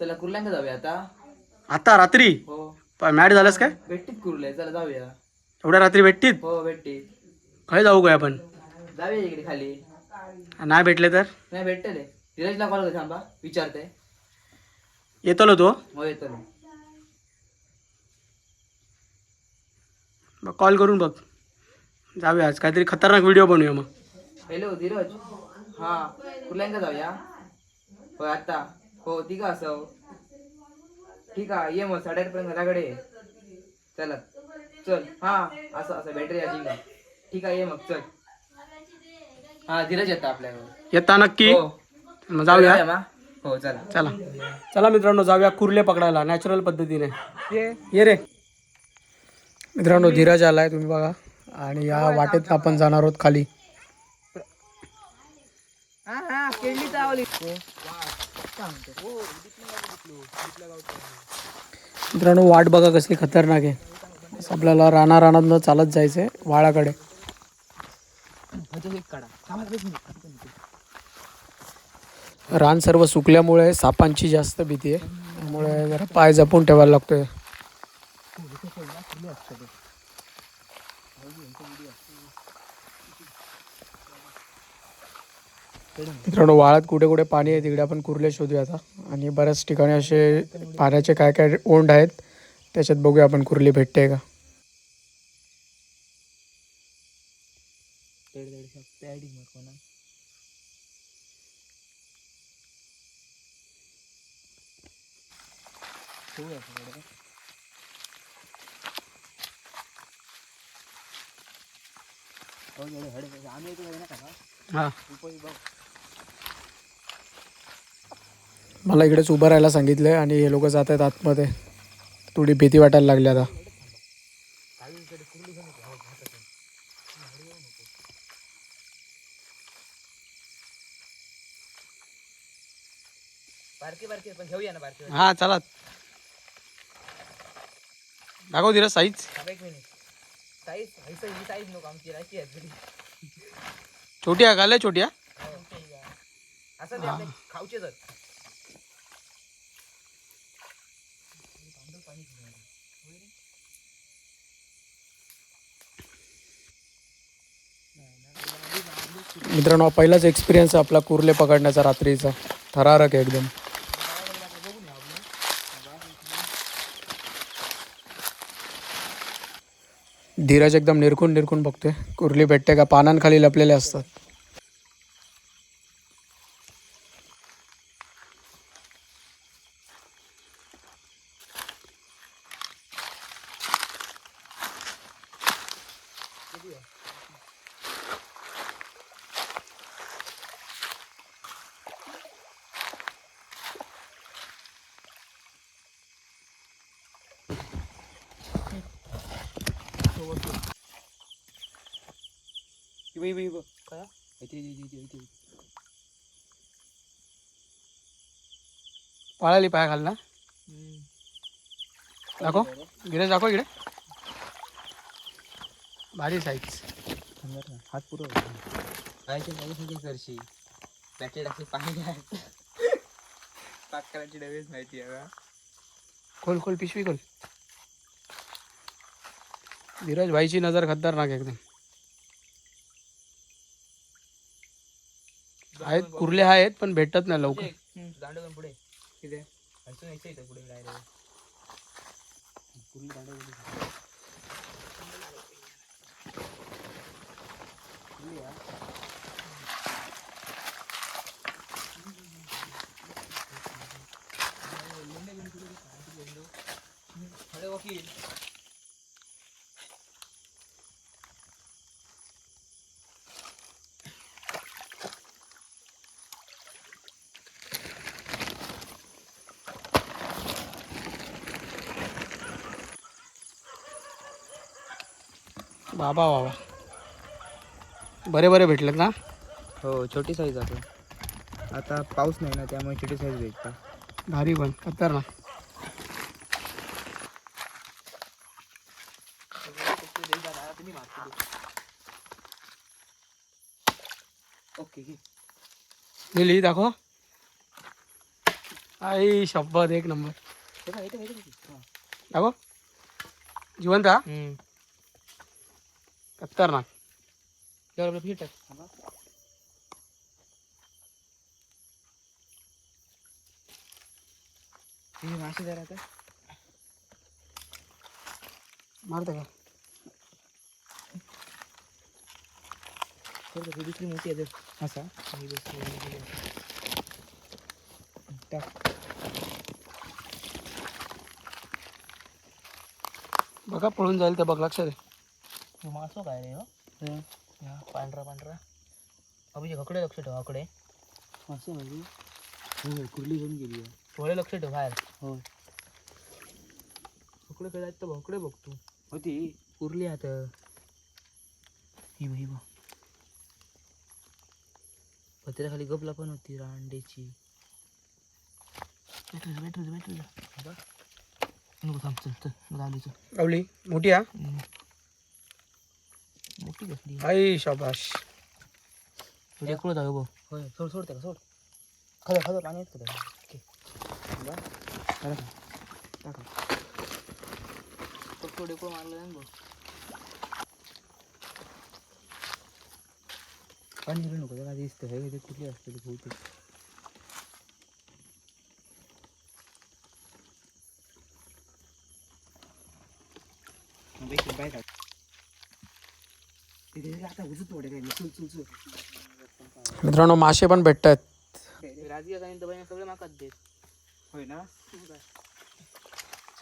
चला कुर्ल्यांका जाऊया आता? आता रात्री? हो. मॅट झालंस काय? भेटतीत कुर्ले चला जाऊया. एवढ्या रात्री भेटतील हो भेटतीत. खय जाऊ काय आपण? जाऊया इकडे खाली. नाही भेटले तर? नाही भेटतले धीरजला कॉल कर थांबा विचारते. येतलो तो. हो येतो. मग कॉल करून बघ. जाऊया आज काहीतरी खतरनाक व्हिडिओ बनवूया मग. हॅलो धीरज. हा कुर्ल्यांका जाऊया? हो आता. हो ती का असं. ठीक आहे ये मग साडेआठ पर्यंत घराकडे ये. चला. चल. हा असं असं बॅटरी आजी का ठीक आहे ये मग चल. हा धीरज येतं आपल्याकडे. येता नक्की. हो. मग जाऊया. मा? हो चला. चला. चला मित्रांनो जाऊया कुर्ले पकडायला नॅचरल पद्धतीने. ये. रे. मित्रांनो धीरज आलाय तुम्ही बघा. आणि या वाटेत आपण जाणार आहोत खाली. मित्रांनो वाट बघा कसली खतरनाक आहे. आपल्याला राणा राणात चालत जायचंय वाळाकडे. रान सर्व सुकल्यामुळे सापांची जास्त भीती आहे. त्यामुळे जरा पाय जपून ठेवायला लागतोय. मित्रांनो वाळात कुठे कुठे पाणी आहे तिकडे आपण कुर्ले शोधूया आता. आणि बऱ्याच ठिकाणी असे पाण्याचे काय काय ओंड आहेत त्याच्यात बघूया आपण कुर्ली भेटते का. हा. मला इकडेच उभं राहायला सांगितलंय आणि हे लोक जात आहेत आतमध्ये. थोडी भीती वाटायला लागली आता. बारकी बारकी पण घेऊया ना बारकी. हा चला. दाखव धीरज साईज. ही आहे छोटी आहे का? लय छोटी आहे पाणी ते मित्रांनो पहिलाच एक्सपिरियन्स आपला कुर्ले पकडण्याचा रात्रीचा. थरारक आहे एकदम. धीरज एकदम निरखून निरखून बघतोय. कुर्ली भेटते का? पानांखाली लपलेले असतात. पळाली पाय घाल ना दाखव धीरज दाखव इकडे भारी साईज हात पुरव खायचे नाही करशी पॅकेट असे पाणी आहे पाकराची डबेच माहिती आहे का खोल खोल पिशवी खोल धीरज भाईची नजर खतरनाक एकदम आहेत कुर्ले आहेत पण भेटत नाही लवकर दांडो पुढे तिथे पुढे डायरेक्ट वकील बाबा बाबा. बरे बरे भेटलेत ना? हो छोटी साईज आहे. आता पाऊस नाही ना त्यामुळे छोटी साईज भेटते. भारी पण खतरनाक. ओके दिली दाखव. आई शपथ एक नंबर. दाखव. जिवंत हा. खतरनाक. त्यावर आपलं पीठ टाक. थांबा. हे मासे जरा आता. मारते का? थोडी दुसरी मोठी आहे जर. असा? टाक. बघा पळून जाईल तर बघ लक्षात आहे मासो काय रे हो? हा, पांढरा पांढरा. अभिषेक हकडे लक्ष ठेव हकडे मासे म्हणजे हो कुर्ली घेऊन गेली थोडे लक्ष ठेव बाहेर. हो. हकडे खेळायत तर भोकडे बघतो होती कुर्ली आता. ही बघ, ही बघ. पत्र्याखाली गपला पण होती रांडेची. बॅटरी बॅटरी नको थांब चल चल. गावली मोठी हा? मोठी कसली आई शाबाश डेकुळ जाऊ बघ होय सोड सोड त्याला सोड. खाली खाली पाणी येत त्याला ओके. बरं. टाका फक्त डेकुळ मारलं बघ पाणी दिलं नको त्याला दिसतं. हे ते कुठली असते ते बहुतेक. चुल चुल चुल मित्रांनो मासे पण भेटतात काही दबाई सगळे माकात देत. होय ना?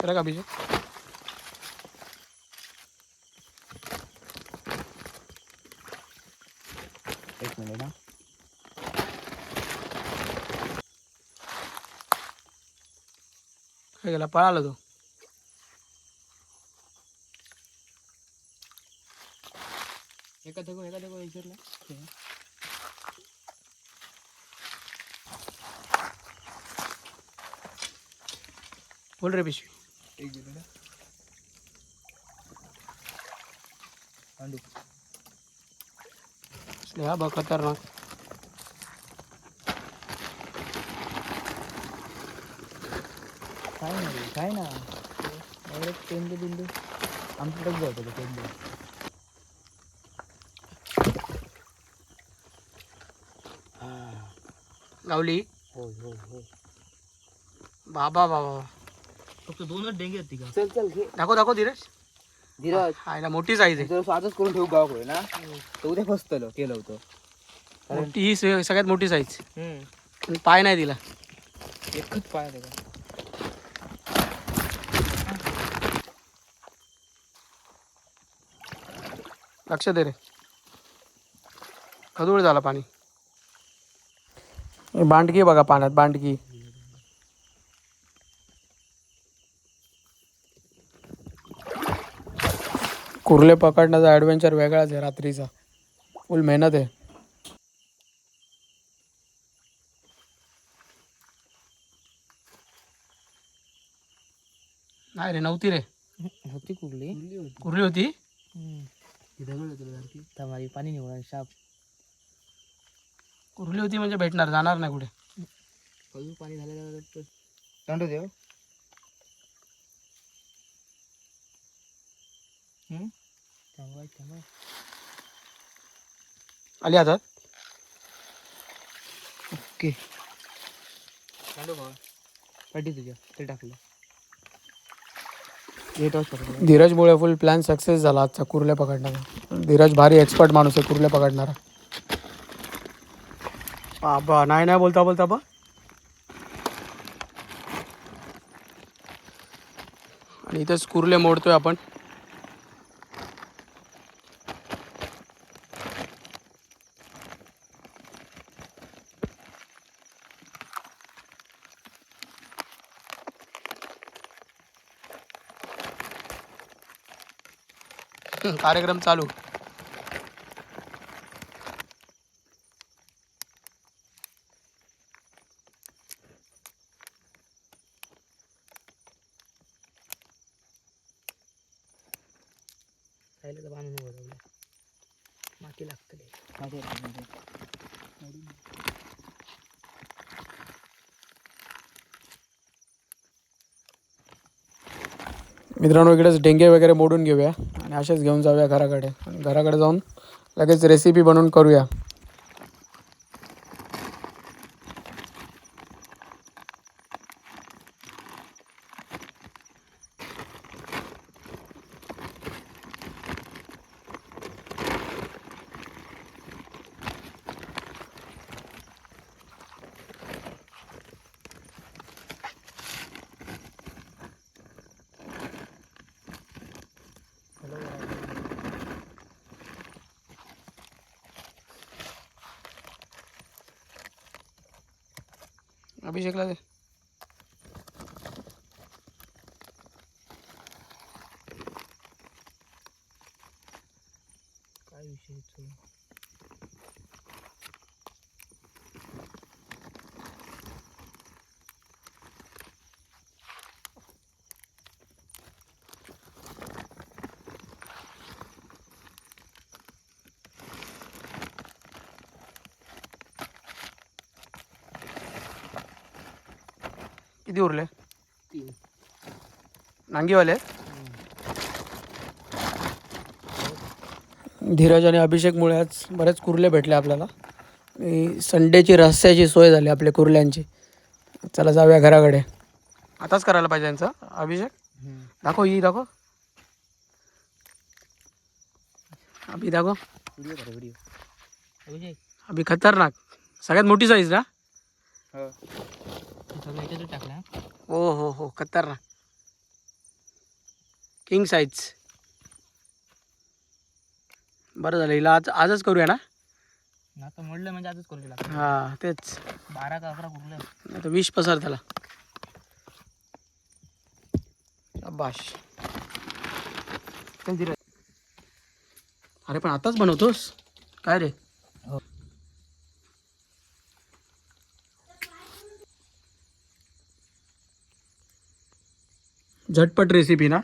चला का अभिषेक एक मिनिट ना काय गेला? पळाला तो. एका दगो एका दगो विचारला बोल रे पिशवी. एक पांडू असले हा बघ खतरनाक. काय ना रे काय ना डायरेक्ट पेंडू बिंदू आमच्याकडे जातो तो पेंडू. गावली? होय होय होय. बाबा बाबा फक्त दोनच डेंगे आहेत का चल चल घे. दाखव दाखव धीरज. धीरज. हाय ना मोठी साईज आहे. जर आजच करून ठेवू गावाकडे ना? तर उद्या फसतलं केलं होतं. मोठी ही सगळ्यात मोठी साईज हम्म. पाय नाही दिला एकच पाय त्याचा. लक्ष दे रे. खदूळ झाला पाणी. बांडकी बघा पाण्यात बांडकी कुर्ले पकडण्याचा ॲडव्हेंचर वेगळाच आहे रात्रीचा. फुल मेहनत आहे. नाही रे नव्हती रे. होती कुठली कुर्ली होती? पाणी निघणार शाप कुर्ली होती म्हणजे भेटणार जाणार नाही कुठे. अजून पाणी झालेलं तांडू देव. आली आता? ओके. पाठी तुझ्या ते टाकलं. हे पकडलं धीरजमुळे फुल प्लॅन सक्सेस झाला आजचा कुर्ल्या पकडण्याचा धीरज भारी एक्सपर्ट माणूस आहे कुर्ल्या पकडणारा. बाबा नाही नाही बोलता बोलता बा आणि इथेच कुर्ले मोडतोय आपण. कार्यक्रम चालू. बांधून माती मित्रांनो इकडेच डेंगे वगैरे मोडून घेऊया आणि असेच घेऊन जाऊया घराकडे. आणि घराकडे जाऊन लगेच रेसिपी बनवून करूया. अभिषेकला दे. किती उरले? तीन. नांगीवाले? धीरज आणि अभिषेकमुळे आज बरेच कुर्ले भेटले आपल्याला. संडेची रस्त्याची सोय झाली आपल्या कुर्ल्यांची. चला जाऊया घराकडे. आताच करायला पाहिजे यांचं. अभिषेक? दाखव ही दाखव. अभि दाखव. व्हिडिओ करा व्हिडिओ अभिषेक अभि खतरनाक. सगळ्यात मोठी साईज ना? हो. सगळं याच्यातच टाकला. हो हो हो खतरनाक. किंग साईज बरं झालं हिला आज आजच करूया ना? आता म्हणलं म्हणजे आजच करू लागतं हां तेच. बारा का अकरा कुठलं? नाही तर विष पसार त्याला. शाबाश. अरे पण आताच बनवतोस? काय रे? झटपट रेसिपी ना?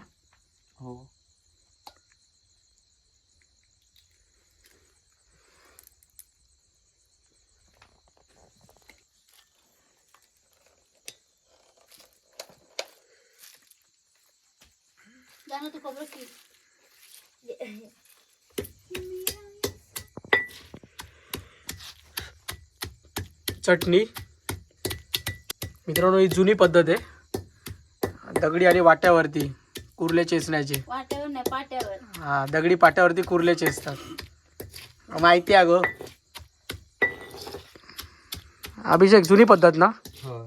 हो. चटणी. मित्रांनो ही जुनी पद्धत आहे. दगडी आणि वाट्यावरती कुर्ले चेचण्याची. वाट्यावर नाही पाट्यावर. हा दगडी पाट्यावरती कुर्ले चेचतात. माहिती आहे गो अभिषेक जुनी पद्धत ना? हो.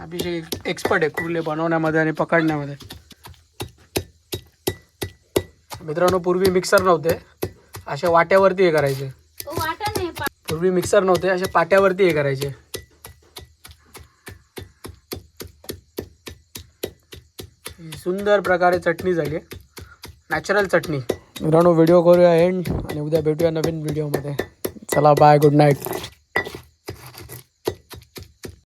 अभिषेक एक्सपर्ट आहे कुर्ले बनवण्यामध्ये आणि पकडण्यामध्ये. मित्रांनो पूर्वी मिक्सर नव्हते. अशा वाट्यावरती हे करायचे. पूर्वी मिक्सर नव्हते अशा पाट्यावरती हे करायचे. सुंदर प्रकारे चटणी झाली नॅचरल चटणी. मित्रांनो व्हिडिओ करूया एंड आणि उद्या भेटूया नवीन व्हिडिओमध्ये चला बाय गुड नाईट